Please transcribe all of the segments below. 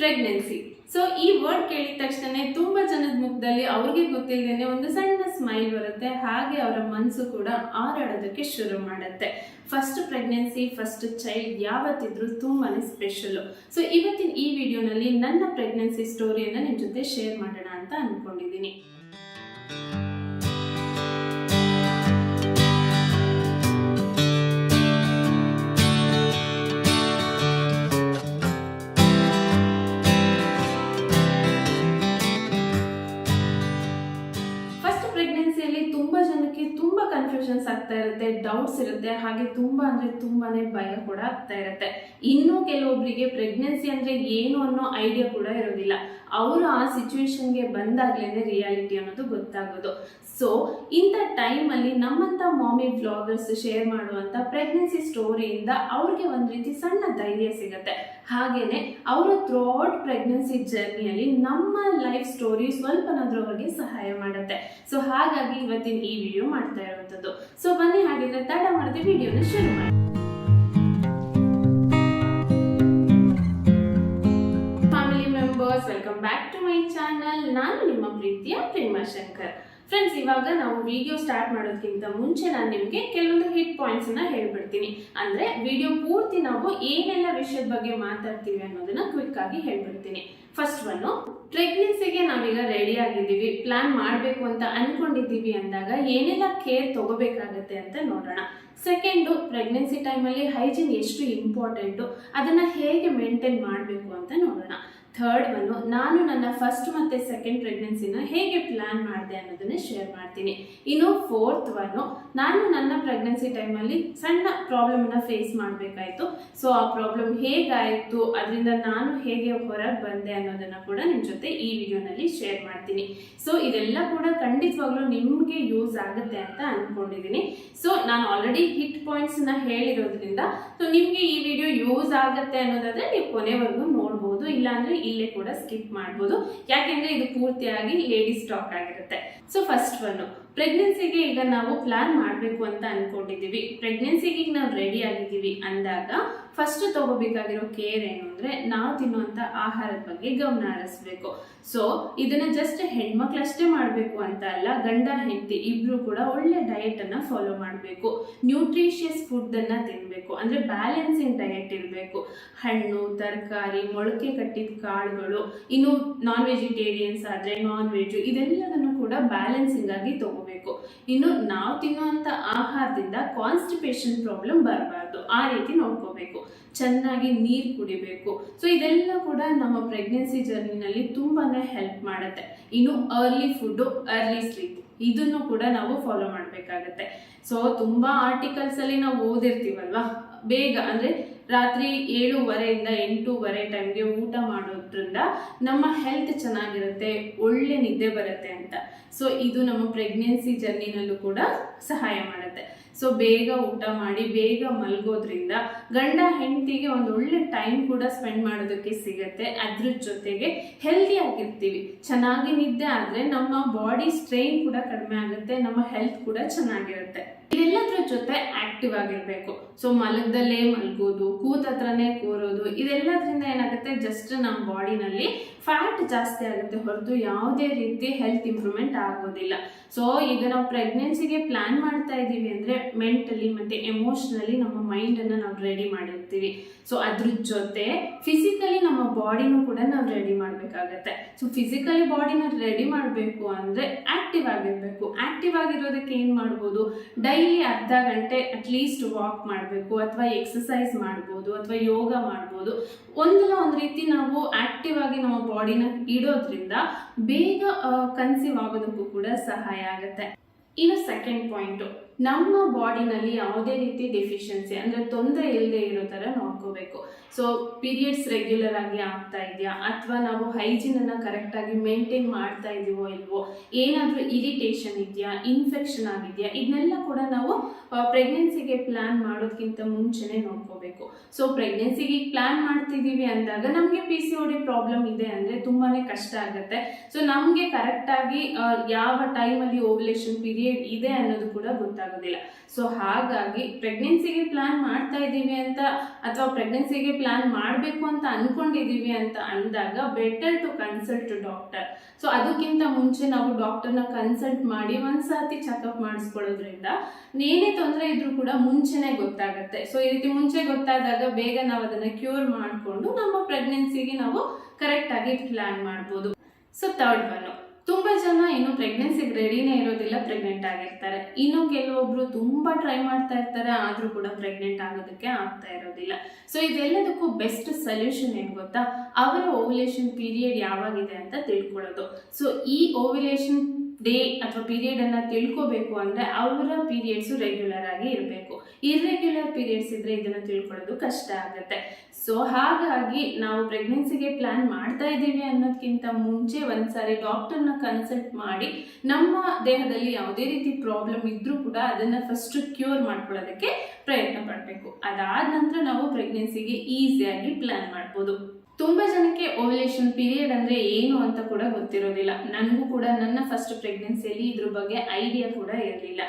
Pregnancy so ಈ word ಕೇಳಿದ ತಕ್ಷಣ ತುಂಬ ಜನದ ಮುಖದಲ್ಲಿ ಅವ್ರಿಗೆ ಗೊತ್ತಿಲ್ಲದೇನೆ ಒಂದು ಸಣ್ಣ ಸ್ಮೈಲ್ ಬರುತ್ತೆ. ಹಾಗೆ ಅವರ ಮನಸ್ಸು ಕೂಡ ಆರಾಡೋದಕ್ಕೆ ಶುರು ಮಾಡುತ್ತೆ. ಫಸ್ಟ್ ಪ್ರೆಗ್ನೆನ್ಸಿ ಫಸ್ಟ್ ಚೈಲ್ಡ್ ಯಾವತ್ತಿದ್ರೂ ತುಂಬಾ ಸ್ಪೆಷಲು ಸೊ ಇವತ್ತಿನ ಈ ವಿಡಿಯೋನಲ್ಲಿ ನನ್ನ ಪ್ರೆಗ್ನೆನ್ಸಿ ಸ್ಟೋರಿಯನ್ನು ನಿಮ್ ಜೊತೆ ಶೇರ್ ಮಾಡೋಣ ಅಂತ ಅನ್ಕೊಂಡಿದ್ದೀನಿ. ಇರುತ್ತೆ ಡೌಟ್ಸ್ ಇರುತ್ತೆ. ಹಾಗೆ ತುಂಬಾ ಅಂದ್ರೆ ತುಂಬಾನೇ ಭಯ ಕೂಡ ಆಗ್ತಾ ಇರುತ್ತೆ. ಇನ್ನು ಕೆಲವೊಬ್ಬರಿಗೆ ಪ್ರೆಗ್ನೆನ್ಸಿ ಅಂದ್ರೆ ಏನು ಅನ್ನೋ ಐಡಿಯಾ ಕೂಡ ಇರೋದಿಲ್ಲ. ಅವರು ಆ ಸಿಚುವೇಶನ್ಗೆ ಬಂದಾಗ್ಲೇ ರಿಯಾಲಿಟಿ ಅನ್ನೋದು ಗೊತ್ತಾಗೋದು. ಸೊ ಇಂಥ ಟೈಮಲ್ಲಿ ನಮ್ಮಂತ ಮಾಮಿ ಬ್ಲಾಗರ್ಸ್ ಶೇರ್ ಮಾಡುವಂತ ಪ್ರೆಗ್ನೆನ್ಸಿ ಸ್ಟೋರಿಯಿಂದ ಅವ್ರಿಗೆ ಒಂದು ರೀತಿ ಸಣ್ಣ ಧೈರ್ಯ ಸಿಗುತ್ತೆ. ಹಾಗೇನೆ ಅವರ ಥ್ರೂ ಔಟ್ ಪ್ರೆಗ್ನೆನ್ಸಿ ಜರ್ನಿಯಲ್ಲಿ ನಮ್ಮ ಲೈಫ್ ಸ್ಟೋರಿ ಸ್ವಲ್ಪನಾದ್ರೂ ಅವರಿಗೆ ಸಹಾಯ ಮಾಡುತ್ತೆ. ಸೊ ಹಾಗಾಗಿ ಇವತ್ತಿನ ಈ ವಿಡಿಯೋ ಮಾಡ್ತಾ ಇರುವಂಥದ್ದು ಸೊ ಬನ್ನಿ ಹಾಗಿದ್ರೆ ತಡ ಮಾಡದೆ ವಿಡಿಯೋನ ಶುರು ಮಾಡಿ. Family members welcome back to my channel ನಾನು ನಿಮ್ಮ ಪ್ರೀತಿಯ ಪ್ರೇಮಾ ಶಂಕರ್. ಫ್ರೆಂಡ್ಸ್ ಇವಾಗ ನಾವು ವಿಡಿಯೋ ಸ್ಟಾರ್ಟ್ ಮಾಡೋದಕ್ಕಿಂತ ಮುಂಚೆ ನಾನು ನಿಮಗೆ ಕೆಲವೊಂದು ಹಿಟ್ ಪಾಯಿಂಟ್ಸ್ ಅನ್ನ ಹೇಳ್ಬಿಡ್ತೀನಿ. ಅಂದ್ರೆ ವಿಡಿಯೋ ಪೂರ್ತಿ ನಾವು ಏನೆಲ್ಲ ವಿಷಯದ ಬಗ್ಗೆ ಮಾತಾಡ್ತೀವಿ ಅನ್ನೋದನ್ನ ಕ್ವಿಕ್ ಆಗಿ ಹೇಳ್ಬಿಡ್ತೀನಿ. ಫಸ್ಟ್ ಒನ್ ಪ್ರೆಗ್ನೆನ್ಸಿಗೆ ನಾವೀಗ ರೆಡಿ ಆಗಿದ್ದೀವಿ. ಪ್ಲಾನ್ ಮಾಡಬೇಕು ಅಂತ ಅನ್ಕೊಂಡಿದ್ದೀವಿ ಅಂದಾಗ ಏನೆಲ್ಲ ಕೇರ್ ತಗೋಬೇಕಾಗತ್ತೆ ಅಂತ ನೋಡೋಣ. ಸೆಕೆಂಡು ಪ್ರೆಗ್ನೆನ್ಸಿ ಟೈಮಲ್ಲಿ ಹೈಜೀನ್ ಎಷ್ಟು ಇಂಪಾರ್ಟೆಂಟು ಅದನ್ನು ಹೇಗೆ ಮೇಂಟೈನ್ ಮಾಡಬೇಕು ಅಂತ ನೋಡೋಣ. ಥರ್ಡ್ ಒನ್ನು ನಾನು ನನ್ನ ಫಸ್ಟ್ ಮತ್ತು ಸೆಕೆಂಡ್ ಪ್ರೆಗ್ನೆನ್ಸಿನ ಹೇಗೆ ಪ್ಲ್ಯಾನ್ ಮಾಡಿದೆ ಅನ್ನೋದನ್ನ ಶೇರ್ ಮಾಡ್ತೀನಿ. ಇನ್ನು ಫೋರ್ತ್ ಒನ್ನು ನಾನು ನನ್ನ ಪ್ರೆಗ್ನೆನ್ಸಿ ಟೈಮಲ್ಲಿ ಸಣ್ಣ ಪ್ರಾಬ್ಲಮ್ನ ಫೇಸ್ ಮಾಡಬೇಕಾಯಿತು. ಸೊ ಆ ಪ್ರಾಬ್ಲಮ್ ಹೇಗಾಯಿತು? ಅದರಿಂದ ನಾನು ಹೇಗೆ ಹೊರಗೆ ಬಂದೆ ಅನ್ನೋದನ್ನ ಕೂಡ ನಿಮ್ಮ ಜೊತೆ ಈ ವಿಡಿಯೋನಲ್ಲಿ ಶೇರ್ ಮಾಡ್ತೀನಿ. ಸೊ ಇದೆಲ್ಲ ಕೂಡ ಖಂಡಿತವಾಗ್ಲೂ ನಿಮಗೆ ಯೂಸ್ ಆಗುತ್ತೆ ಅಂತ ಅನ್ಕೊಂಡಿದ್ದೀನಿ ಸೊ ನಾನು ಆಲ್ರೆಡಿ ಹಿಟ್ ಪಾಯಿಂಟ್ಸ್ನ ಹೇಳಿರೋದ್ರಿಂದ ಸೊ ನಿಮಗೆ ಈ ವಿಡಿಯೋ ಯೂಸ್ ಆಗುತ್ತೆ ಅನ್ನೋದಾದರೆ ನೀವು ಕೊನೆವರೆಗೂ ನೋಡ್ಬೋದು ಇಲ್ಲಾಂದ್ರೆ ಇಲ್ಲೇ ಕೂಡ ಸ್ಕಿಪ್ ಮಾಡ್ಬೋದು. ಯಾಕೆಂದ್ರೆ ಇದು ಪೂರ್ತಿಯಾಗಿ ಲೇಡೀಸ್ ಟಾಕ್ ಆಗಿರುತ್ತೆ. ಸೊ ಫಸ್ಟ್ ಒನ್ ಪ್ರೆಗ್ನೆನ್ಸಿಗೆ ಈಗ ನಾವು ಪ್ಲಾನ್ ಮಾಡಬೇಕು ಅಂತ ಅನ್ಕೊಂಡಿದೀವಿ ಪ್ರೆಗ್ನೆನ್ಸಿಗೆ ಈಗ ನಾವು ರೆಡಿ ಆಗಿದ್ದೀವಿ ಅಂದಾಗ ಫಸ್ಟ್ ತಗೋಬೇಕಾಗಿರೋ ಕೇರ್ ಏನು ಅಂದ್ರೆ ನಾವು ತಿನ್ನುವಂತ ಆಹಾರದ ಬಗ್ಗೆ ಗಮನ ಹರಿಸ್ಬೇಕು. ಸೊ ಇದನ್ನ ಜಸ್ಟ್ ಹೆಣ್ಮಕ್ಳಷ್ಟೇ ಮಾಡಬೇಕು ಅಂತ ಅಲ್ಲ, ಗಂಡ, ಹೆಂಡತಿ ಇಬ್ರು ಕೂಡ ಒಳ್ಳೆ ಡಯಟ್ ಅನ್ನ ಫಾಲೋ ಮಾಡಬೇಕು. ನ್ಯೂಟ್ರಿಷಿಯಸ್ ಫುಡ್ ಅನ್ನ ತಿನ್ಬೇಕು. ಅಂದ್ರೆ ಬ್ಯಾಲೆನ್ಸಿಂಗ್ ಡಯೆಟ್ ಇರಬೇಕು. ಹಣ್ಣು, ತರಕಾರಿ, ಮೊಳಕೆ ಕಟ್ಟಿದ ಕಾಳುಗಳು, ಇನ್ನು ನಾನ್ ವೆಜಿಟೇರಿಯನ್ಸ್ ಆದ್ರೆ ನಾನ್ ವೆಜ್ ಇದೆಲ್ಲದನ್ನು ಕೂಡ ಬ್ಯಾಲೆನ್ಸಿಂಗ್ ಆಗಿ ತಗೋಬೇಕು. ಇನ್ನು ನಾವು ತಿನ್ನುವಂತ ಆಹಾರದಿಂದ ಕಾನ್ಸ್ಟಿಪೇಷನ್ ಪ್ರಾಬ್ಲಮ್ ಬರಬಾರ್ದು. ಆ ರೀತಿ ನೋಡ್ಕೋಬೇಕು. ಚೆನ್ನಾಗಿ ನೀರು ಕುಡಿಬೇಕು. ಸೊ ಇದೆಲ್ಲ ಕೂಡ ನಮ್ಮ ಪ್ರೆಗ್ನೆನ್ಸಿ ಜರ್ನಿನಲ್ಲಿ ತುಂಬಾ ಹೆಲ್ಪ್ ಮಾಡುತ್ತೆ. ಇನ್ನು ಅರ್ಲಿ ಫುಡ್ಡು ಅರ್ಲಿ ಸ್ಲೀಪ್ ಇದನ್ನು ಕೂಡ ನಾವು ಫಾಲೋ ಮಾಡಬೇಕಾಗತ್ತೆ. ಸೊ ತುಂಬಾ ಆರ್ಟಿಕಲ್ಸ್ ಅಲ್ಲಿ ನಾವು ಓದಿರ್ತೀವಲ್ವಾ? ಬೇಗ ಅಂದ್ರೆ ರಾತ್ರಿ ಏಳುವರೆಯಿಂದ ಎಂಟೂವರೆ ಟೈಮ್ಗೆ ಊಟ ಮಾಡೋದ್ರಿಂದ ನಮ್ಮ ಹೆಲ್ತ್ ಚೆನ್ನಾಗಿರುತ್ತೆ, ಒಳ್ಳೆ ನಿದ್ದೆ ಬರುತ್ತೆ ಅಂತ. ಸೊ ಇದು ನಮ್ಮ ಪ್ರೆಗ್ನೆನ್ಸಿ ಜರ್ನಿನಲ್ಲೂ ಕೂಡ ಸಹಾಯ ಮಾಡುತ್ತೆ. ಸೊ ಬೇಗ ಊಟ ಮಾಡಿ ಬೇಗ ಮಲಗೋದ್ರಿಂದ ಗಂಡ ಹೆಂಡತಿಗೆ ಒಂದು ಒಳ್ಳೆ ಟೈಮ್ ಕೂಡ ಸ್ಪೆಂಡ್ ಮಾಡೋದಕ್ಕೆ ಸಿಗತ್ತೆ. ಅದ್ರ ಜೊತೆಗೆ ಹೆಲ್ದಿ ಆಗಿರ್ತೀವಿ. ಚೆನ್ನಾಗಿ ನಿದ್ದೆ ಆದ್ರೆ ನಮ್ಮ ಬಾಡಿ ಸ್ಟ್ರೈನ್ ಕೂಡ ಕಡಿಮೆ ಆಗುತ್ತೆ, ನಮ್ಮ ಹೆಲ್ತ್ ಕೂಡ ಚೆನ್ನಾಗಿರುತ್ತೆ. ಇದೆಲ್ಲದ್ರ ಜೊತೆ ಆಕ್ಟಿವ್ ಆಗಿರ್ಬೇಕು. ಸೊ ಮಲಗದಲ್ಲೇ ಮಲಗೋದು ಕೂತತ್ರನೇ ಕೂರೋದು, ಇದೆಲ್ಲದ್ರಿಂದ ಏನಾಗುತ್ತೆ? ಜಸ್ಟ್ ನಮ್ಮ ಬಾಡಿನಲ್ಲಿ ಫ್ಯಾಟ್ ಜಾಸ್ತಿ ಆಗುತ್ತೆ. ಹೊರತು ಯಾವುದೇ ರೀತಿ ಹೆಲ್ತ್ ಇಂಪ್ರೂವ್ಮೆಂಟ್ ಆಗೋದಿಲ್ಲ. ಸೊ ಈಗ ನಾವು ಪ್ರೆಗ್ನೆನ್ಸಿಗೆ ಪ್ಲಾನ್ ಮಾಡ್ತಾ ಇದ್ದೀವಿ ಅಂದರೆ ಮೆಂಟಲಿ ಮತ್ತು ಎಮೋಷ್ನಲಿ ನಮ್ಮ ಮೈಂಡನ್ನು ನಾವು ರೆಡಿ ಮಾಡಿರ್ತೀವಿ. ಸೊ ಅದ್ರ ಜೊತೆ ಫಿಸಿಕಲಿ ನಮ್ಮ ಬಾಡಿನೂ ಕೂಡ ನಾವು ರೆಡಿ ಮಾಡಬೇಕಾಗತ್ತೆ. ಸೊ ಫಿಸಿಕಲಿ ಬಾಡಿನ ರೆಡಿ ಮಾಡಬೇಕು ಅಂದರೆ ಆಕ್ಟಿವ್ ಆಗಿರಬೇಕು. ಆಕ್ಟಿವ್ ಆಗಿರೋದಕ್ಕೆ ಏನು ಮಾಡ್ಬೋದು? ಡೈಲಿ ಅರ್ಧ ಗಂಟೆ ಅಟ್ಲೀಸ್ಟ್ ವಾಕ್ ಮಾಡಬೇಕು ಅಥವಾ ಎಕ್ಸಸೈಸ್ ಮಾಡ್ಬೋದು ಅಥವಾ ಯೋಗ ಮಾಡ್ಬೋದು. ಒಂದಲ್ಲ ಒಂದು ರೀತಿ ನಾವು ಆಕ್ಟಿವ್ ಆಗಿ ನಮ್ಮ ಬಾಡಿನ ಇಡೋದ್ರಿಂದ ಬೇಗ ಕನ್ಸೀವ್ ಆಗೋದಕ್ಕೂ ಕೂಡ ಸಹಾಯ ಆಗುತ್ತೆ. ಇನ್ನು ಸೆಕೆಂಡ್ ಪಾಯಿಂಟು ನಮ್ಮ ಬಾಡಿನಲ್ಲಿ ಯಾವುದೇ ರೀತಿ ಡೆಫಿಷಿಯನ್ಸಿ ಅಂದರೆ ತೊಂದರೆ ಇಲ್ಲದೆ ಇರೋ ಥರ ನೋಡ್ಕೋಬೇಕು. ಸೊ ಪೀರಿಯಡ್ಸ್ ರೆಗ್ಯುಲರ್ ಆಗಿ ಆಗ್ತಾ ಇದೆಯಾ? ಅಥವಾ ನಾವು ಹೈಜೀನನ್ನು ಕರೆಕ್ಟಾಗಿ ಮೇಂಟೈನ್ ಮಾಡ್ತಾ ಇದೀವೋ ಇಲ್ವೋ? ಏನಾದರೂ ಇರಿಟೇಷನ್ ಇದೆಯಾ? ಇನ್ಫೆಕ್ಷನ್ ಆಗಿದೆಯಾ? ಇದನ್ನೆಲ್ಲ ಕೂಡ ನಾವು ಪ್ರೆಗ್ನೆನ್ಸಿಗೆ ಪ್ಲಾನ್ ಮಾಡೋದಕ್ಕಿಂತ ಮುಂಚೆನೇ ನೋಡ್ಕೋಬೇಕು. ಸೊ ಪ್ರೆಗ್ನೆನ್ಸಿಗೆ ಪ್ಲಾನ್ ಮಾಡ್ತಿದ್ದೀವಿ ಅಂದಾಗ ನಮಗೆ ಪಿ ಸಿ ಡಿ ಪ್ರಾಬ್ಲಮ್ ಇದೆ ಅಂದರೆ ತುಂಬಾ ಕಷ್ಟ ಆಗುತ್ತೆ. ಸೊ ನಮಗೆ ಕರೆಕ್ಟಾಗಿ ಯಾವ ಟೈಮಲ್ಲಿ ಓವ್ಯುಲೇಷನ್ ಪೀರಿಯಡ್ ಇದೆ ಅನ್ನೋದು ಕೂಡ ಗೊತ್ತಾಗುತ್ತೆ. ಗೊತ್ತಾಗೋದಿಲ್ಲ. ಸೊ ಹಾಗಾಗಿ ಪ್ರೆಗ್ನೆನ್ಸಿಗೆ ಪ್ಲಾನ್ ಮಾಡ್ತಾ ಇದ್ದೀವಿ ಅಂತ ಅಥವಾ ಪ್ರೆಗ್ನೆನ್ಸಿಗೆ ಪ್ಲಾನ್ ಮಾಡಬೇಕು ಅಂತ ಅಂದ್ಕೊಂಡಿದ್ದೀವಿ ಅಂತ ಅಂದಾಗ better to consult doctor so ಅದಕ್ಕಿಂತ ಮುಂಚೆ ನಾವು ಡಾಕ್ಟರ್ನ ಕನ್ಸಲ್ಟ್ ಮಾಡಿ ಒಂದ್ಸತಿ ಚೆಕಪ್ ಮಾಡಿಸ್ಕೊಳ್ಳೋದ್ರಿಂದ ಏನೇ ತೊಂದರೆ ಇದ್ರೂ ಕೂಡ ಮುಂಚೆನೆ ಗೊತ್ತಾಗುತ್ತೆ. ಸೊ ಈ ರೀತಿ ಮುಂಚೆ ಗೊತ್ತಾದಾಗ ಬೇಗ ನಾವು ಅದನ್ನ ಕ್ಯೂರ್ ಮಾಡಿಕೊಂಡು ನಮ್ಮ ಪ್ರೆಗ್ನೆನ್ಸಿಗೆ ನಾವು ಕರೆಕ್ಟ್ ಆಗಿ ಪ್ಲಾನ್ ಮಾಡ್ಬೋದು. ಸೊ ತರ್ಡ್ ಒನ್ ತುಂಬಾ ಜನ ಇನ್ನು ಪ್ರೆಗ್ನೆನ್ಸಿಗೆ ಪ್ರೆಗ್ನೆಂಟ್ ಆಗಿರ್ತಾರೆ. ಇನ್ನು ಕೆಲವೊಬ್ರು ತುಂಬಾ ಟ್ರೈ ಮಾಡ್ತಾ ಇರ್ತಾರೆ, ಆದ್ರೂ ಕೂಡ ಪ್ರೆಗ್ನೆಂಟ್ ಆಗೋದಕ್ಕೆ ಆಗ್ತಾ ಇರೋದಿಲ್ಲ. ಸೊ ಇದೆಲ್ಲದಕ್ಕೂ ಬೆಸ್ಟ್ ಸೊಲ್ಯೂಷನ್ ಏನು ಗೊತ್ತಾ? ಅವರ ಓವ್ಯುಲೇಷನ್ ಪೀರಿಯಡ್ ಯಾವಾಗಿದೆ ಅಂತ ತಿಳ್ಕೊಳ್ಳೋದು. ಸೊ ಈ ಓವ್ಯುಲೇಷನ್ ಡೇ ಅಥವಾ ಪೀರಿಯಡ್ ಅನ್ನ ತಿಳ್ಕೋಬೇಕು ಅಂದ್ರೆ ಅವರ ಪೀರಿಯಡ್ಸ್ ರೆಗ್ಯುಲರ್ ಆಗಿ ಇರಬೇಕು. ಇರ್ರೆಗ್ಯುಲರ್ ಪೀರಿಯಡ್ಸ್ ಇದ್ರೆ ಇದನ್ನ ತಿಳ್ಕೊಳ್ಳೋದು ಕಷ್ಟ ಆಗುತ್ತೆ. ಸೊ ಹಾಗಾಗಿ ನಾವು ಪ್ರೆಗ್ನೆನ್ಸಿಗೆ ಪ್ಲಾನ್ ಮಾಡ್ತಾ ಇದ್ದೀವಿ ಅನ್ನೋದಕ್ಕಿಂತ ಮುಂಚೆ ಒಂದ್ಸಾರಿ ಡಾಕ್ಟರ್ನ ಕನ್ಸಲ್ಟ್ ಮಾಡಿ ನಮ್ಮ ದೇಹದಲ್ಲಿ ಯಾವುದೇ ರೀತಿ ಪ್ರಾಬ್ಲಮ್ ಇದ್ರೂ ಕೂಡ ಅದನ್ನ ಫಸ್ಟ್ ಕ್ಯೂರ್ ಮಾಡ್ಕೊಳ್ಳೋದಕ್ಕೆ ಪ್ರಯತ್ನ ಪಡಬೇಕು. ಅದಾದ ನಂತರ ನಾವು ಪ್ರೆಗ್ನೆನ್ಸಿಗೆ ಈಸಿಯಾಗಿ ಪ್ಲಾನ್ ಮಾಡ್ಬೋದು. ತುಂಬಾ ಜನಕ್ಕೆ ಓವಲೇಷನ್ ಪೀರಿಯಡ್ ಅಂದ್ರೆ ಏನು ಅಂತ ಕೂಡ ಗೊತ್ತಿರೋದಿಲ್ಲ. ನನಗೂ ಕೂಡ ನನ್ನ ಫಸ್ಟ್ ಪ್ರೆಗ್ನೆನ್ಸಿಯಲ್ಲಿ ಇದ್ರ ಬಗ್ಗೆ ಐಡಿಯಾ ಕೂಡ ಇರಲಿಲ್ಲ.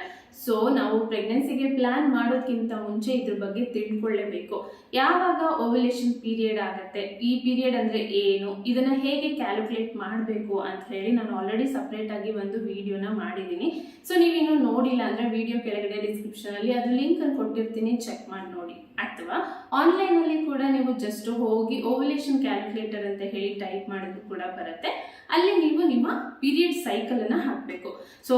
ಸೊ ನಾವು ಪ್ರೆಗ್ನೆನ್ಸಿಗೆ ಪ್ಲಾನ್ ಮಾಡೋದಕ್ಕಿಂತ ಮುಂಚೆ ಇದ್ರ ಬಗ್ಗೆ ತಿಳ್ಕೊಳ್ಳೇಬೇಕು ಯಾವಾಗ ಓವಲೇಷನ್ ಪೀರಿಯಡ್ ಆಗುತ್ತೆ? ಈ ಪೀರಿಯಡ್ ಅಂದ್ರೆ ಏನು? ಇದನ್ನ ಹೇಗೆ ಕ್ಯಾಲ್ಕುಲೇಟ್ ಮಾಡಬೇಕು ಅಂತ ಹೇಳಿ ನಾನು ಆಲ್ರೆಡಿ ಸಪ್ರೇಟಾಗಿ ಒಂದು ವಿಡಿಯೋನ ಮಾಡಿದ್ದೀನಿ. ಸೊ ನೀವಿನ್ನು ನೋಡಿಲ್ಲ ಅಂದ್ರೆ ವಿಡಿಯೋ ಕೆಳಗಡೆ ಡಿಸ್ಕ್ರಿಪ್ಷನ್ ಅಲ್ಲಿ ಲಿಂಕನ್ನು ಕೊಟ್ಟಿರ್ತೀನಿ. ಚೆಕ್ ಮಾಡಿ ನೋಡಿ. ಅಥವಾ ಆನ್ಲೈನ್ ಅಲ್ಲಿ ಕೂಡ ನೀವು ಜಸ್ಟ್ ಹೋಗಿ ಓವಲೇಷನ್ ಕ್ಯಾಲ್ಕುಲೇಟರ್ ಅಂತ ಹೇಳಿ ಟೈಪ್ ಮಾಡಿದ್ರು ಕೂಡ ಬರುತ್ತೆ. ಅಲ್ಲಿ ನೀವು ನಿಮ್ಮ ಪೀರಿಯಡ್ ಸೈಕಲ್ ಅನ್ನ ಹಾಕಬೇಕು. ಸೊ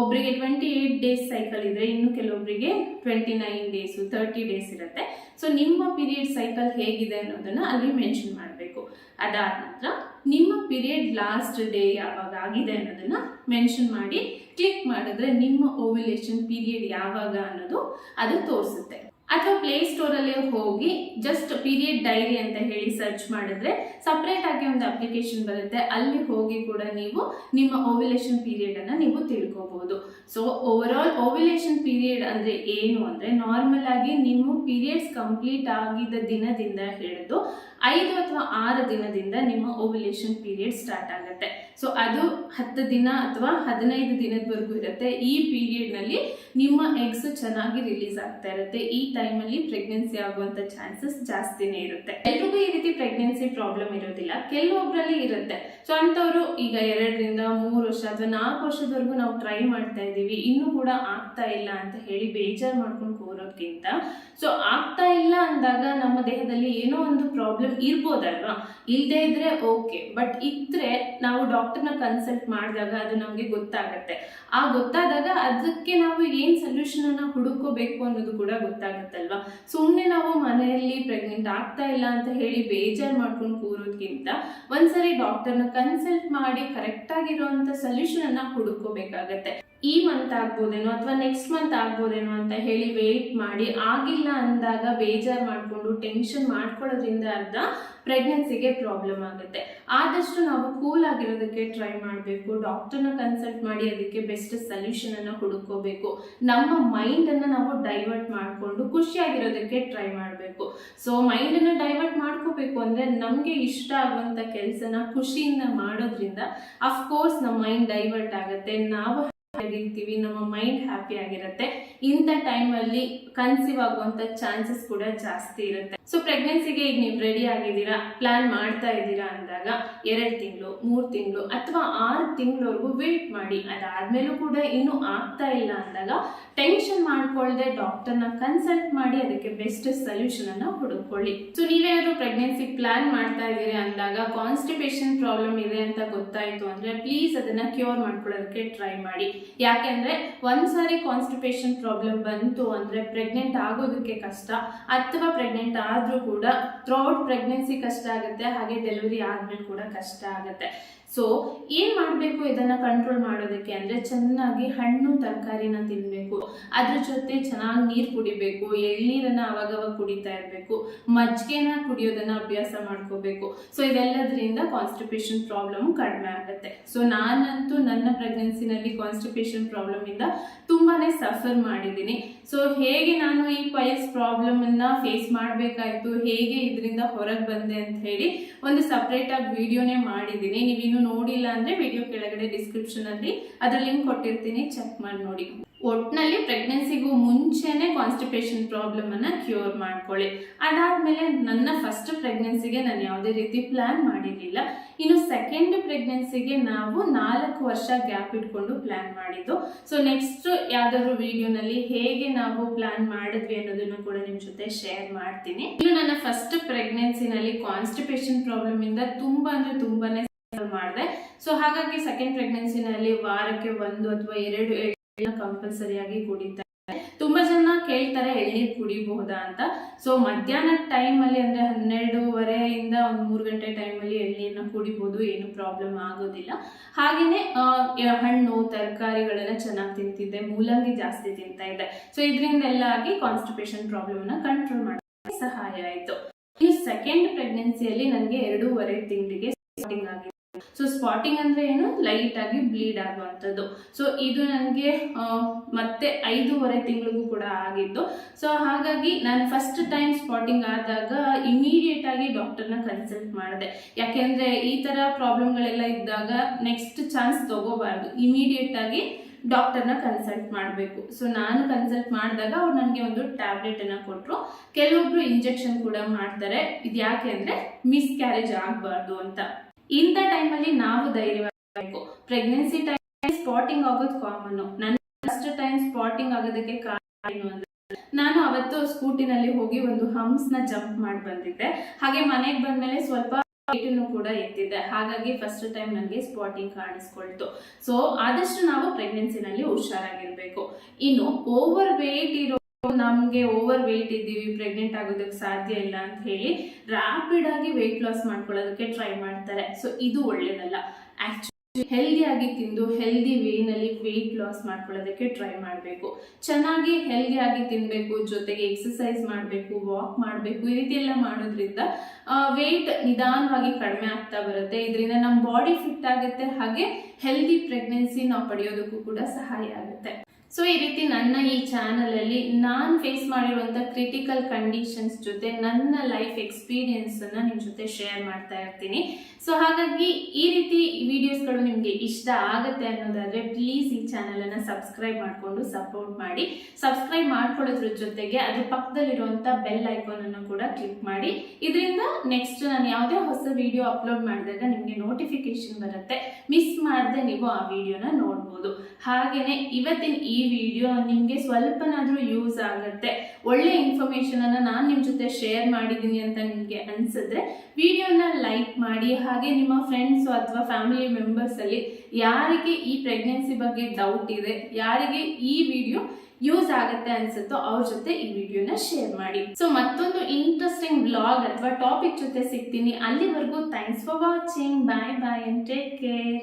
ಒಬ್ಬರಿಗೆ ಟ್ವೆಂಟಿ ಏಟ್ ಡೇಸ್ ಸೈಕಲ್ ಇದ್ರೆ ಇನ್ನು ಕೆಲವೊಬ್ಬರಿಗೆ twenty nine days thirty days ಇರುತ್ತೆ. ಸೊ ನಿಮ್ಮ ಪೀರಿಯಡ್ ಸೈಕಲ್ ಹೇಗಿದೆ ಅನ್ನೋದನ್ನ ಅಲ್ಲಿ ಮೆನ್ಷನ್ ಮಾಡಬೇಕು. ಅದಾದ ನಂತರ ನಿಮ್ಮ ಪೀರಿಯಡ್ ಲಾಸ್ಟ್ ಡೇ ಯಾವಾಗ ಆಗಿದೆ ಅನ್ನೋದನ್ನ ಮೆನ್ಷನ್ ಮಾಡಿ ಕ್ಲಿಕ್ ಮಾಡಿದ್ರೆ ನಿಮ್ಮ ಓವ್ಯುಲೇಷನ್ ಪೀರಿಯಡ್ ಯಾವಾಗ ಅನ್ನೋದು ಅದು ತೋರಿಸುತ್ತೆ. ಅಥವಾ ಪ್ಲೇ ಸ್ಟೋರ್ ಅಲ್ಲಿ ಹೋಗಿ ಜಸ್ಟ್ ಪೀರಿಯಡ್ ಡೈರಿ ಅಂತ ಹೇಳಿ ಸರ್ಚ್ ಮಾಡಿದ್ರೆ ಸಪ್ರೇಟ್ ಆಗಿ ಒಂದು ಅಪ್ಲಿಕೇಶನ್ ಬರುತ್ತೆ. ಅಲ್ಲಿ ಹೋಗಿ ಕೂಡ ನೀವು ನಿಮ್ಮ ಓವ್ಯುಲೇಷನ್ ಪೀರಿಯಡ್ ಅನ್ನ ನೀವು ತಿಳ್ಕೋಬಹುದು so overall ovulation period ಅಂದ್ರೆ ಏನು ಅಂದ್ರೆ ನಾರ್ಮಲ್ ಆಗಿ ನಿಮ್ಮ ಪೀರಿಯಡ್ಸ್ ಕಂಪ್ಲೀಟ್ ಆಗಿದ್ದ ದಿನದಿಂದ ಹಿಡಿದು ಐದು ಅಥವಾ ಆರು ದಿನದಿಂದ ನಿಮ್ಮ ಓವ್ಯುಲೇಷನ್ ಪೀರಿಯಡ್ ಸ್ಟಾರ್ಟ್ ಆಗುತ್ತೆ. ಸೊ ಅದು ಹತ್ತು ದಿನ ಅಥವಾ ಹದಿನೈದು ದಿನದವರೆಗೂ ಇರುತ್ತೆ. ಈ ಪೀರಿಯಡ್ನಲ್ಲಿ ನಿಮ್ಮ ಎಗ್ಸ್ ಚೆನ್ನಾಗಿ ರಿಲೀಸ್ ಆಗ್ತಾ ಇರುತ್ತೆ. ಈ ಟೈಮಲ್ಲಿ ಪ್ರೆಗ್ನೆನ್ಸಿ ಆಗುವಂತ ಚಾನ್ಸಸ್ ಜಾಸ್ತಿನೇ ಇರುತ್ತೆ. ಎಲ್ರಿಗೂ ಈ ರೀತಿ ಪ್ರೆಗ್ನೆನ್ಸಿ ಪ್ರಾಬ್ಲಮ್ ಇರೋದಿಲ್ಲ. ಕೆಲವೊಬ್ಬರಲ್ಲಿ ಇರುತ್ತೆ. ಸೊ ಅಂಥವ್ರು ಈಗ ಎರಡರಿಂದ ಮೂರು ವರ್ಷ ಅಥವಾ ನಾಲ್ಕು ವರ್ಷದವರೆಗೂ ನಾವು ಟ್ರೈ ಮಾಡ್ತಾ ಇದ್ದೀವಿ. ಇನ್ನೂ ಕೂಡ ಆಗ್ತಾ ಇಲ್ಲ ಅಂತ ಹೇಳಿ ಬೇಜಾರು ಮಾಡ್ಕೊಂಡು ಕೂರೋದ್ಕಿಂತ ಸೊ ಆಗ್ತಾ ಇಲ್ಲ ಅಂದಾಗ ನಮ್ಮ ದೇಹದಲ್ಲಿ ಏನೋ ಒಂದು ಪ್ರಾಬ್ಲಮ್ ಇರ್ಬೋದಲ್ವಾ? ಇಲ್ಲದೆ ಇದ್ರೆ ಓಕೆ ಬಟ್ ಇದ್ರೆ ನಾವು ಡಾಕ್ಟರ್ನ ಕನ್ಸಲ್ಟ್ ಮಾಡಿದಾಗ ಅದು ನಮಗೆ ಗೊತ್ತಾಗತ್ತೆ. ಆ ಗೊತ್ತಾದಾಗ ಅದಕ್ಕೆ ನಾವು ಏನ್ ಸೊಲ್ಯೂಷನ್ ಅನ್ನ ಹುಡುಕೋಬೇಕು ಅನ್ನೋದು ಕೂಡ ಗೊತ್ತಾಗುತ್ತಲ್ವಾ? ಸುಮ್ಮನೆ ನಾವು ಮನೆಯಲ್ಲಿ ಪ್ರೆಗ್ನೆಂಟ್ ಆಗ್ತಾ ಇಲ್ಲ ಅಂತ ಹೇಳಿ ಬೇಜಾರು ಮಾಡ್ಕೊಂಡು ಕೂರೋದ್ಕಿಂತ ಒಂದ್ಸರಿ ಡಾಕ್ಟರ್ನ ಕನ್ಸಲ್ಟ್ ಮಾಡಿ ಕರೆಕ್ಟ್ ಆಗಿರುವಂತ ಸೊಲ್ಯೂಷನ್ ಅನ್ನ ಹುಡುಕೋಬೇಕಾಗತ್ತೆ. ಈ ಮಂತ್ ಆಗ್ಬೋದೇನೋ ಅಥವಾ ನೆಕ್ಸ್ಟ್ ಮಂತ್ ಆಗ್ಬೋದೇನೋ ಅಂತ ಹೇಳಿ ವೇಟ್ ಮಾಡಿ. ಆಗಿಲ್ಲ ಅಂದಾಗ ಬೇಜಾರು ಮಾಡ್ಕೊಂಡು ಟೆನ್ಷನ್ ಮಾಡ್ಕೊಳ್ಳೋದ್ರಿಂದ ಅರ್ಧ ಪ್ರೆಗ್ನೆನ್ಸಿಗೆ ಪ್ರಾಬ್ಲಮ್ ಆಗುತ್ತೆ. ಆದಷ್ಟು ನಾವು ಕೂಲ್ ಆಗಿರೋದಕ್ಕೆ ಟ್ರೈ ಮಾಡಬೇಕು ಡಾಕ್ಟರ್ನ ಕನ್ಸಲ್ಟ್ ಮಾಡಿ ಅದಕ್ಕೆ ಬೆಸ್ಟ್ ಸೊಲ್ಯೂಷನ್ ಅನ್ನು ಹುಡುಕೋಬೇಕು ನಮ್ಮ ಮೈಂಡ್ ಅನ್ನ ನಾವು ಡೈವರ್ಟ್ ಮಾಡಿಕೊಂಡು ಖುಷಿಯಾಗಿರೋದಕ್ಕೆ ಟ್ರೈ ಮಾಡಬೇಕು. ಸೊ ಮೈಂಡ್ ಅನ್ನ ಡೈವರ್ಟ್ ಮಾಡ್ಕೋಬೇಕು ಅಂದ್ರೆ ನಮಗೆ ಇಷ್ಟ ಆಗುವಂತ ಕೆಲಸನ ಖುಷಿಯಿಂದ ಮಾಡೋದ್ರಿಂದ ಅಫ್ಕೋರ್ಸ್ ನಮ್ಮ ಮೈಂಡ್ ಡೈವರ್ಟ್ ಆಗುತ್ತೆ. ನಾವು ಆಗಿರ್ತೀವಿ ನಮ್ಮ ಮೈಂಡ್ ಹ್ಯಾಪಿ ಆಗಿರುತ್ತೆ. ಇಂಥ ಟೈಮಲ್ಲಿ ಕನ್ಸೀವ್ ಆಗುವಂಥ ಚಾನ್ಸಸ್ ಕೂಡ ಜಾಸ್ತಿ ಇರುತ್ತೆ. ಸೊ ಪ್ರೆಗ್ನೆನ್ಸಿಗೆ ಈಗ ನೀವು ರೆಡಿ ಆಗಿದ್ದೀರಾ? ಪ್ಲಾನ್ ಮಾಡ್ತಾ ಇದ್ದೀರಾ ಅಂದಾಗ ಎರಡು ತಿಂಗಳು, ಮೂರು ತಿಂಗಳು ಅಥವಾ ಆರು ತಿಂಗಳವರೆಗೂ ವೇಟ್ ಮಾಡಿ. ಅದಾದಮೇಲೂ ಕೂಡ ಇನ್ನೂ ಆಗ್ತಾ ಇಲ್ಲ ಅಂದಾಗ ಟೆನ್ಷನ್ ಮಾಡ್ಕೊಳ್ಳದೆ ಡಾಕ್ಟರ್ನ ಕನ್ಸಲ್ಟ್ ಮಾಡಿ ಅದಕ್ಕೆ ಬೆಸ್ಟ್ ಸೊಲ್ಯೂಷನ್ ಅನ್ನ ಹುಡುಕೊಳ್ಳಿ ಸೊ ನೀವೇನಾದರೂ ಪ್ರೆಗ್ನೆನ್ಸಿ ಪ್ಲಾನ್ ಮಾಡ್ತಾ ಇದ್ದೀರಿ ಅಂದಾಗ ಕಾನ್ಸ್ಟಿಪೇಷನ್ ಪ್ರಾಬ್ಲಮ್ ಇದೆ ಅಂತ ಗೊತ್ತಾಯ್ತು ಅಂದ್ರೆ ಪ್ಲೀಸ್ ಅದನ್ನ ಕ್ಯೂರ್ ಮಾಡ್ಕೊಳ್ಳೋದಕ್ಕೆ ಟ್ರೈ ಮಾಡಿ. ಯಾಕೆಂದ್ರೆ ಒಂದ್ಸಾರಿ ಕಾನ್ಸ್ಟಿಪೇಷನ್ ಪ್ರಾಬ್ಲಮ್ ಬಂತು ಅಂದ್ರೆ ಪ್ರೆಗ್ನೆಂಟ್ ಆಗೋದಕ್ಕೆ ಕಷ್ಟ, ಅಥವಾ ಪ್ರೆಗ್ನೆಂಟ್ ಆದ್ರೂ ಕೂಡ ಥ್ರೂಔಟ್ ಪ್ರೆಗ್ನೆನ್ಸಿ ಕಷ್ಟ ಆಗುತ್ತೆ ಹಾಗೆ ಡೆಲಿವರಿ ಆದಮೇಲೆ ಕೂಡ ಕಷ್ಟ ಆಗುತ್ತೆ. ಸೊ ಏನ್ ಮಾಡಬೇಕು ಇದನ್ನ ಕಂಟ್ರೋಲ್ ಮಾಡೋದಕ್ಕೆ? ಅಂದ್ರೆ ಚೆನ್ನಾಗಿ ಹಣ್ಣು, ತರಕಾರಿನ ತಿನ್ಬೇಕು. ಅದ್ರ ಜೊತೆ ಚೆನ್ನಾಗಿ ನೀರು ಕುಡಿಬೇಕು. ಎಳ್ನೀರನ್ನ ಅವಾಗವಾಗ ಕುಡಿತಾ ಇರಬೇಕು. ಮಜ್ಜಿಗೆನ ಕುಡಿಯೋದನ್ನ ಅಭ್ಯಾಸ ಮಾಡ್ಕೋಬೇಕು. ಸೊ ಇದೆಲ್ಲದ್ರಿಂದ ಕಾನ್ಸ್ಟಿಪೇಷನ್ ಪ್ರಾಬ್ಲಮ್ ಕಡಿಮೆ ಆಗುತ್ತೆ. ಸೊ ನಾನಂತೂ ನನ್ನ ಪ್ರೆಗ್ನೆನ್ಸಿನಲ್ಲಿ ಕಾನ್ಸ್ಟಿಪೇಷನ್ ಪ್ರಾಬ್ಲಮ್ ಇಂದ ತುಂಬಾನೇ ಸಫರ್ ಮಾಡಿದ್ದೀನಿ. ಸೊ ಹೇಗೆ ನಾನು ಈ ಪೈಲ್ಸ್ ಅನ್ನ ಫೇಸ್ ಮಾಡ್ಬೇಕಾಯ್ತು? ಹೇಗೆ ಇದರಿಂದ ಹೊರಗೆ ಬಂದೆ ಅಂತ ಹೇಳಿ ಒಂದು ಸಪ್ರೇಟ್ ಆಗಿ ವಿಡಿಯೋನೇ ಮಾಡಿದ್ದೀನಿ. ನೀವಿನ್ನು ನೋಡಿಲ್ಲ ಅಂದ್ರೆ ವಿಡಿಯೋ ಕೆಳಗಡೆ ಡಿಸ್ಕ್ರಿಪ್ಷನ್ ಅಲ್ಲಿ ಅದ್ರ ಲಿಂಕ್ ಕೊಟ್ಟಿರ್ತೀನಿ ಚೆಕ್ ಮಾಡಿ ನೋಡಿ. ಒಟ್ನಲ್ಲಿ ಪ್ರೆಗ್ನೆನ್ಸಿಗೂ ಮುಂಚೆನೆ ಕಾನ್ಸ್ಟಿಪೇಷನ್ ಪ್ರಾಬ್ಲಮ್ ಅನ್ನ ಕ್ಯೂರ್ ಮಾಡ್ಕೊಳ್ಳಿ. ಅದಾದ್ಮೇಲೆ ನನ್ನ ಫಸ್ಟ್ ಪ್ರೆಗ್ನೆನ್ಸಿಗೆ ನಾನು ಯಾವುದೇ ರೀತಿ ಪ್ಲಾನ್ ಮಾಡಿರಲಿಲ್ಲ. ಇನ್ನು ಸೆಕೆಂಡ್ ಪ್ರೆಗ್ನೆನ್ಸಿಗೆ ನಾವು ನಾಲ್ಕು ವರ್ಷ ಗ್ಯಾಪ್ ಇಟ್ಕೊಂಡು ಪ್ಲಾನ್ ಮಾಡಿದ್ದು. ಸೊ ನೆಕ್ಸ್ಟ್ ಯಾವ್ದಾದ್ರು ವಿಡಿಯೋನಲ್ಲಿ ಹೇಗೆ ನಾವು ಪ್ಲಾನ್ ಮಾಡಿದ್ವಿ ಅನ್ನೋದನ್ನು ಕೂಡ ನಿಮ್ ಜೊತೆ ಶೇರ್ ಮಾಡ್ತೀನಿ. ಇನ್ನು ನನ್ನ ಫಸ್ಟ್ ಪ್ರೆಗ್ನೆನ್ಸಿನಲ್ಲಿ ಕಾನ್ಸ್ಟಿಪೇಷನ್ ಪ್ರಾಬ್ಲಮ್ ಇಂದ ತುಂಬಾ ಅಂದ್ರೆ ತುಂಬಾನೇ ಮಾಡಿದೆ. ಸೊ ಹಾಗಾಗಿ ಸೆಕೆಂಡ್ ಪ್ರೆಗ್ನೆನ್ಸಿನಲ್ಲಿ ವಾರಕ್ಕೆ ಒಂದು ಅಥವಾ ಎರಡು ಕಂಪಲ್ಸರಿಯಾಗಿ ಕುಡಿತಾರೆ. ತುಂಬಾ ಜನ ಕೇಳ್ತಾರೆ ಎಳ್ನೀರ್ ಕುಡಿಬಹುದಾ ಅಂತ. ಸೊ ಮಧ್ಯಾಹ್ನ ಟೈಮ್ ಅಲ್ಲಿ ಅಂದ್ರೆ ಹನ್ನೆರಡೂವರೆಯಿಂದ ಒಂದು ಮೂರು ಗಂಟೆ ಟೈಮ್ ಅಲ್ಲಿ ಎಳ್ನೀರ್ನ ಕುಡಿಬಹುದು, ಏನು ಪ್ರಾಬ್ಲಮ್ ಆಗೋದಿಲ್ಲ. ಹಾಗೇನೆ ಹಣ್ಣು, ತರಕಾರಿಗಳೆಲ್ಲ ಚೆನ್ನಾಗಿ ತಿಂತಿದ್ದೆ, ಮೂಲಂಗಿ ಜಾಸ್ತಿ ತಿಂತಾ ಇದೆ ಸೊ ಇದರಿಂದ ಎಲ್ಲ ಆಗಿ ಕಾನ್ಸ್ಟಿಪೇಷನ್ ಪ್ರಾಬ್ಲಮ್ನ ಕಂಟ್ರೋಲ್ ಮಾಡೋಕೆ ಸಹಾಯ ಆಯ್ತು. ಈ ಸೆಕೆಂಡ್ ಪ್ರೆಗ್ನೆನ್ಸಿಯಲ್ಲಿ ನನಗೆ ಎರಡೂವರೆ ತಿಂಗಳಿಗೆ ಸ್ಟಾರ್ಟಿಂಗ್ ಆಗಿದೆ. ಸೊ ಸ್ಪಾಟಿಂಗ್ ಅಂದ್ರೆ ಏನು? ಲೈಟ್ ಆಗಿ ಬ್ಲೀಡ್ ಆಗುವಂಥದ್ದು. ಸೊ ಇದು ನನಗೆ ಮತ್ತೆ ಐದೂವರೆ ತಿಂಗಳಿಗೂ ಕೂಡ ಆಗಿತ್ತು ಸೊ ಹಾಗಾಗಿ ನಾನು ಫಸ್ಟ್ ಟೈಮ್ ಸ್ಪಾಟಿಂಗ್ ಆದಾಗ ಇಮಿಡಿಯೇಟ್ ಆಗಿ ಡಾಕ್ಟರ್ನ ಕನ್ಸಲ್ಟ್ ಮಾಡಿದೆ. ಯಾಕೆಂದ್ರೆ ಈ ತರ ಪ್ರಾಬ್ಲಮ್ಗಳೆಲ್ಲ ಇದ್ದಾಗ ನೆಕ್ಸ್ಟ್ ಚಾನ್ಸ್ ತಗೋಬಾರ್ದು. ಇಮಿಡಿಯೇಟ್ ಆಗಿ ಡಾಕ್ಟರ್ನ ಕನ್ಸಲ್ಟ್ ಮಾಡಬೇಕು. ಸೊ ನಾನು ಕನ್ಸಲ್ಟ್ ಮಾಡಿದಾಗ ಅವ್ರು ನನಗೆ ಒಂದು ಟ್ಯಾಬ್ಲೆಟ್ ಅನ್ನ ಕೊಟ್ಟರು ಕೆಲವೊಬ್ರು ಇಂಜೆಕ್ಷನ್ ಕೂಡ ಮಾಡ್ತಾರೆ. ಇದು ಯಾಕೆ ಅಂದರೆ ಮಿಸ್ ಕ್ಯಾರೇಜ್ ಆಗಬಾರ್ದು ಅಂತ. ಇಂಥ ಟೈಮಲ್ಲಿ ನಾವು ಧೈರ್ಯವಾಗಿರಬೇಕು. ಪ್ರೆಗ್ನೆನ್ಸಿ ಟೈಮ್ ಸ್ಪಾಟಿಂಗ್ ಆಗೋದು ಕಾಮನ್ ನನ್ನ ಫಸ್ಟ್ ಟೈಮ್ ಸ್ಪಾಟಿಂಗ್ ಆಗೋದಕ್ಕೆ ಕಾರಣ ನಾನು ಅವತ್ತು ಸ್ಕೂಟಿನಲ್ಲಿ ಹೋಗಿ ಒಂದು ಹಂಪ್ಸ್ನ ಜಂಪ್ ಮಾಡಿ ಬಂದಿದ್ದೆ. ಹಾಗೆ ಮನೆಗೆ ಬಂದ್ಮೇಲೆ ಸ್ವಲ್ಪ ಕೂಡ ಎತ್ತಿದ್ದೆ. ಹಾಗಾಗಿ ಫಸ್ಟ್ ಟೈಮ್ ನನಗೆ ಸ್ಪಾಟಿಂಗ್ ಕಾಣಿಸ್ಕೊಳ್ತು. ಸೊ ಆದಷ್ಟು ನಾವು ಪ್ರೆಗ್ನೆನ್ಸಿನಲ್ಲಿ ಹುಷಾರಾಗಿರ್ಬೇಕು. ಇನ್ನು ಓವರ್ ವೇಟ್ ಇರೋ ನಮ್ಗೆ ಓವರ್ ವೆಯ್ಟ್ ಇದ್ದೀವಿ ಪ್ರೆಗ್ನೆಂಟ್ ಆಗೋದಕ್ಕೆ ಸಾಧ್ಯ ಇಲ್ಲ ಅಂತ ಹೇಳಿ ರ್ಯಾಪಿಡ್ ಆಗಿ ವೆಯ್ಟ್ ಲಾಸ್ ಮಾಡ್ಕೊಳ್ಳೋದಕ್ಕೆ ಟ್ರೈ ಮಾಡ್ತಾರೆ. ಸೊ ಇದು ಒಳ್ಳೇದಲ್ಲ. ಆಕ್ಚುಲಿ ಹೆಲ್ದಿಯಾಗಿ ತಿಂದು ಹೆಲ್ದಿ ವೇನಲ್ಲಿ ವೆಯ್ಟ್ ಲಾಸ್ ಮಾಡ್ಕೊಳ್ಳೋದಕ್ಕೆ ಟ್ರೈ ಮಾಡಬೇಕು. ಚೆನ್ನಾಗಿ ಹೆಲ್ದಿಯಾಗಿ ತಿನ್ನಬೇಕು ಜೊತೆಗೆ ಎಕ್ಸಸೈಸ್ ಮಾಡಬೇಕು ವಾಕ್ ಮಾಡಬೇಕು, ಈ ರೀತಿ ಎಲ್ಲ ಮಾಡೋದ್ರಿಂದ ವೆಯ್ಟ್ ನಿಧಾನವಾಗಿ ಕಡಿಮೆ ಆಗ್ತಾ ಬರುತ್ತೆ. ಇದರಿಂದ ನಮ್ಮ ಬಾಡಿ ಫಿಟ್ ಆಗುತ್ತೆ, ಹಾಗೆ ಹೆಲ್ದಿ ಪ್ರೆಗ್ನೆನ್ಸಿ ನಾವು ಪಡೆಯೋದಕ್ಕೂ ಕೂಡ ಸಹಾಯ ಆಗುತ್ತೆ. ಸೊ ಈ ರೀತಿ ನನ್ನ ಈ ಚಾನಲ್ ಅಲ್ಲಿ ನಾನು ಫೇಸ್ ಮಾಡಿರುವಂಥ ಕ್ರಿಟಿಕಲ್ ಕಂಡೀಷನ್ಸ್ ಜೊತೆ ನನ್ನ ಲೈಫ್ ಎಕ್ಸ್ಪೀರಿಯನ್ಸನ್ನು ಅನ್ನ ನಿಮ್ ಜೊತೆ ಶೇರ್ ಮಾಡ್ತಾ ಇರ್ತೀನಿ. ಸೊ ಹಾಗಾಗಿ ಈ ರೀತಿ ವಿಡಿಯೋಸ್ಗಳು ನಿಮಗೆ ಇಷ್ಟ ಆಗುತ್ತೆ ಅನ್ನೋದಾದ್ರೆ ಪ್ಲೀಸ್ ಈ ಚಾನಲನ್ನು ಸಬ್ಸ್ಕ್ರೈಬ್ ಮಾಡಿಕೊಂಡು ಸಪೋರ್ಟ್ ಮಾಡಿ. ಸಬ್ಸ್ಕ್ರೈಬ್ ಮಾಡ್ಕೊಳ್ಳೋದ್ರ ಜೊತೆಗೆ ಅದ್ರ ಪಕ್ಕದಲ್ಲಿರುವಂಥ ಬೆಲ್ ಐಕಾನ್ ಅನ್ನು ಕೂಡ ಕ್ಲಿಕ್ ಮಾಡಿ. ಇದರಿಂದ ನೆಕ್ಸ್ಟ್ ನಾನು ಯಾವುದೇ ಹೊಸ ವಿಡಿಯೋ ಅಪ್ಲೋಡ್ ಮಾಡಿದಾಗ ನಿಮಗೆ ನೋಟಿಫಿಕೇಶನ್ ಬರುತ್ತೆ. ಮಿಸ್ ಮಾಡದೆ ನೀವು ಆ ವಿಡಿಯೋನ ನೋಡ್ಬೋದು. ಹಾಗೆಯೇ ಇವತ್ತಿನ ಈ ವಿಡಿಯೋ ನಿಮಗೆ ಸ್ವಲ್ಪನಾದರೂ ಯೂಸ್ ಆಗುತ್ತೆ. ಒಳ್ಳೆ ಇನ್ಫಾರ್ಮೇಷನನ್ನು ನಾನು ನಿಮ್ಮ ಜೊತೆ ಶೇರ್ ಮಾಡಿದ್ದೀನಿ ಅಂತ ನಿಮಗೆ ಅನಿಸಿದ್ರೆ ವಿಡಿಯೋನ ಲೈಕ್ ಮಾಡಿ, ಹಾಗೆ ನಿಮ್ಮ ಫ್ರೆಂಡ್ಸ್ ಅಥವಾ ಫ್ಯಾಮಿಲಿ ಮೆಂಬರ್ಸಲ್ಲಿ ಯಾರಿಗೆ ಈ ಪ್ರೆಗ್ನೆನ್ಸಿ ಬಗ್ಗೆ ಡೌಟ್ ಇದೆ, ಯಾರಿಗೆ ಈ ವಿಡಿಯೋ ಯೂಸ್ ಆಗುತ್ತೆ ಅನ್ಸುತ್ತೋ ಅವ್ರ ಜೊತೆ ಈ ವಿಡಿಯೋನ ಶೇರ್ ಮಾಡಿ. ಸೊ ಮತ್ತೊಂದು ಇಂಟ್ರೆಸ್ಟಿಂಗ್ ಬ್ಲಾಗ್ ಅಥವಾ ಟಾಪಿಕ್ ಜೊತೆ ಸಿಗ್ತೀನಿ. ಅಲ್ಲಿವರೆಗೂ thanks for watching bye bye and take care